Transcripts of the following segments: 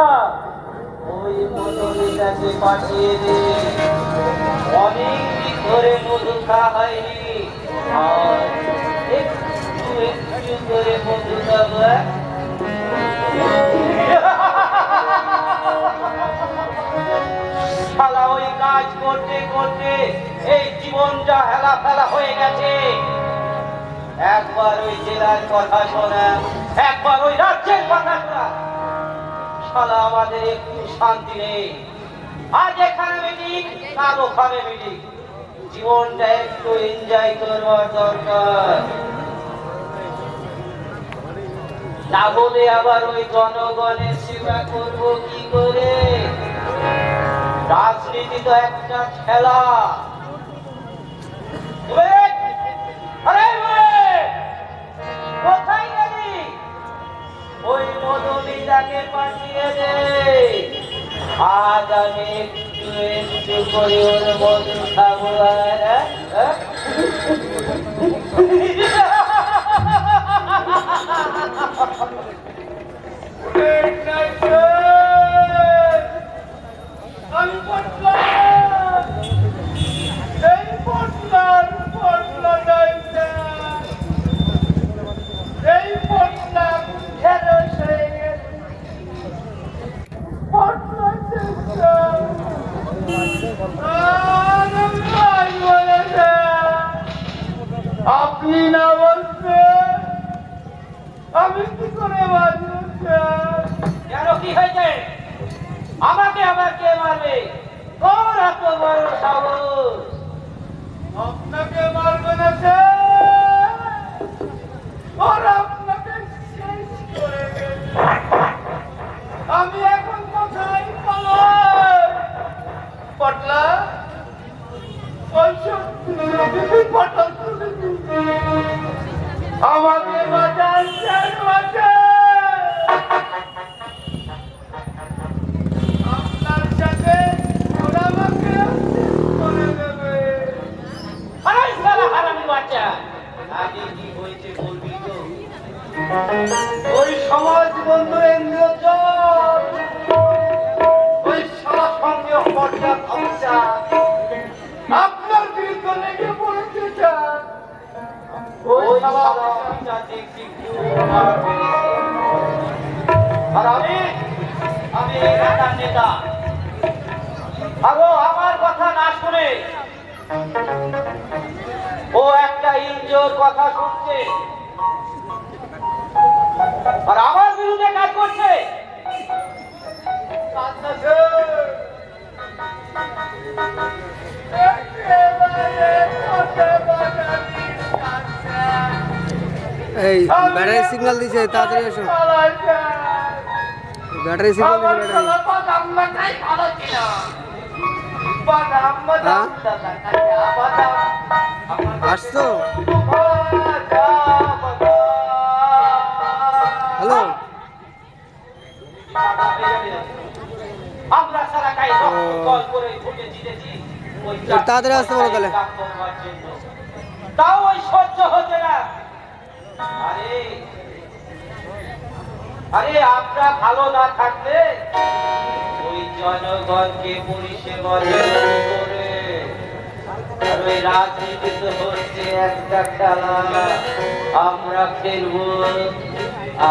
ওই মধুমিতাকে পাঠিয়ে দে। অনেক ধরে মধু খাওয়া হয়নি। একটু হ্যাঁ? ওই কাজ করতে করতে এই জীবনটা হেলা ফেলা হয়ে গেছে। একবার ওই জেলার কথা শোনা, একবার ওই রাজ্যের কথা শোনা। শালা আমাদের একটু শান্তি নেই। আজ এখানে মিটিং কাল ওখানে মিটিং জীবনটা একটু এনজয় করবার দরকার। না হলে আবার ওই জনগণের সেবা করব কি করে? রাজনীতি তো একটা খেলা। আপনি না বলছেন আমি কি করে কেন কি হয়েছে? আমাকে আবার কে মারবে? তোর এত বড় সাহস? আপনাকে মারবে না ওরা ওই সমাজ বন্ধু ওই সারা সঙ্গে আপনার বিরুদ্ধে লেগে পড়েছে ওই পেয়েছে। আর আমি আমি এলাকার নেতা। আর আমার কথা না শুনে ও একটা ইনজোর কথা শুনছে। আর আমার বিরুদ্ধে কাজ করছে। এই ব্যাটারি সিগন্যাল দিছে তাড়াতাড়ি এসো ব্যাটারি সিগন্যাল দিছে ব্যাটারি। বাদাম তাড়াতাড়ি আসতে তাহলে। তাও ওই সহ্য হচ্ছে না। আরে আরে আমরা ভালো না থাকলে ওই জনগণকে পরিষেবা করে আর ওই হচ্ছে একটা খেলা। আমরা খেলব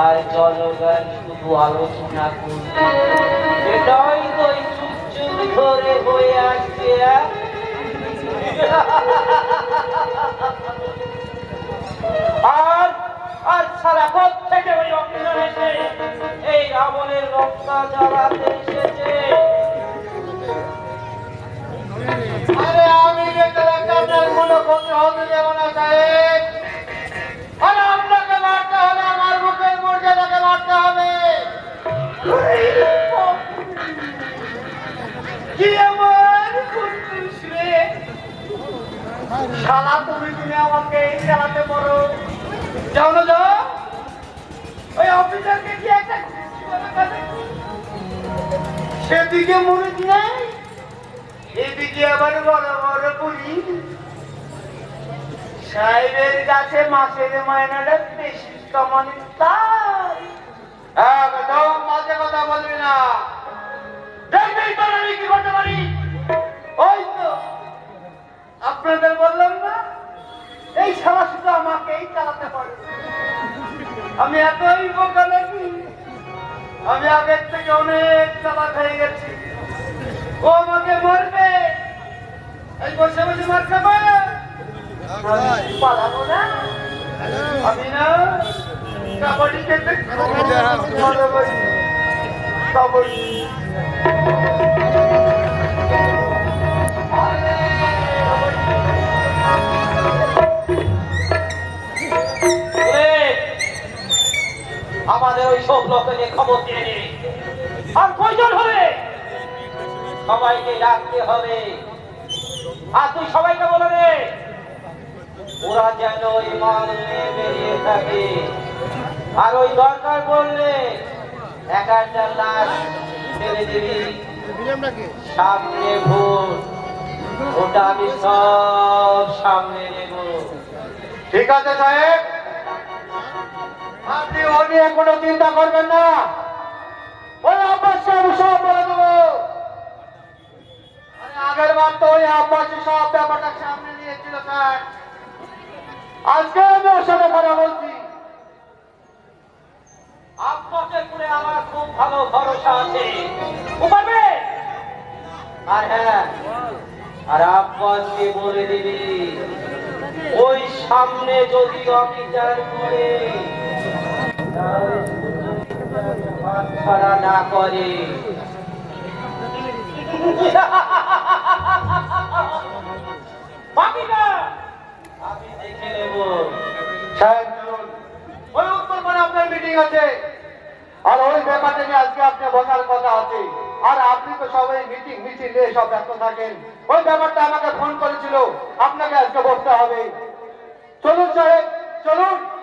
আর জনগণ শুধু আলোচনা করবে। এটাই হয়ে আসছে? আর আর সারা পথ থেকে ওই এসে এই রাবণের লঙ্কা জ্বালাতে এসেছে আরে আমি যেতে আপনার কোনো ক্ষতি হতে দেব না সাহেব আমাকে চালাতে পারো যাও না, যাও। ওই অফিসারকে একটা সেদিকে মনে নাই? এদিকে আবার বড় বড় করি সাহেবের কাছে মাসের মায়নাটা বেশি কমানি? তাই। হ্যাঁ, একদম মাঝে কথা বলবি না। আমি কি করতে পারি। ওই তো। আপনাদের বললাম না? এই ছাড়া শুধু আমাকেই চালাতে পারে। আমি এতই বোকা নাকি? আমি আগের থেকে অনেক চালাক হয়ে গেছি। ও আমাকে মারবে। এই বসে বসে মারতে পারে পালাবো না। আমি না কাবাডি খেলতে মজা খবর দিয়ে আর হবে? সবাইকে ডাকতে হবে। আর তুই সবাইকে বলে ওরা যেন বেরিয়ে থাকে। আর ওই দরকার পড়লে এক একটা লাশ ফেলে দিবি। সামনে ভোট ওটা আমি সব সামনে নেব। ঠিক আছে, সাহেব। আপনি ও কোনো চিন্তা করবেন না। ওই আব্বাসকে সব বলে দেবো। আগের বার তো ওই আব্বাসই সব ব্যাপারটা সামনে নিয়েছিল, স্যার। আজকে আমি ওর সাথে কথা বলছি। আমার খুব ভালো ভরসা আছে। আর হ্যাঁ আর আব্বাসকে বলে দিবি, ওই সামনে যদি অবিচার করে আপনার মিটিং আছে। আর ওই ব্যাপারটা নিয়ে আজকে আপনি বসার কথা আছে। আর আপনি তো সবাই মিটিং মিছিল নিয়ে সব ব্যস্ত থাকেন। ওই ব্যাপারটা আমাকে ফোন করেছিল। আপনাকে আজকে বসতে হবে। চলুন সাহেব, চলুন।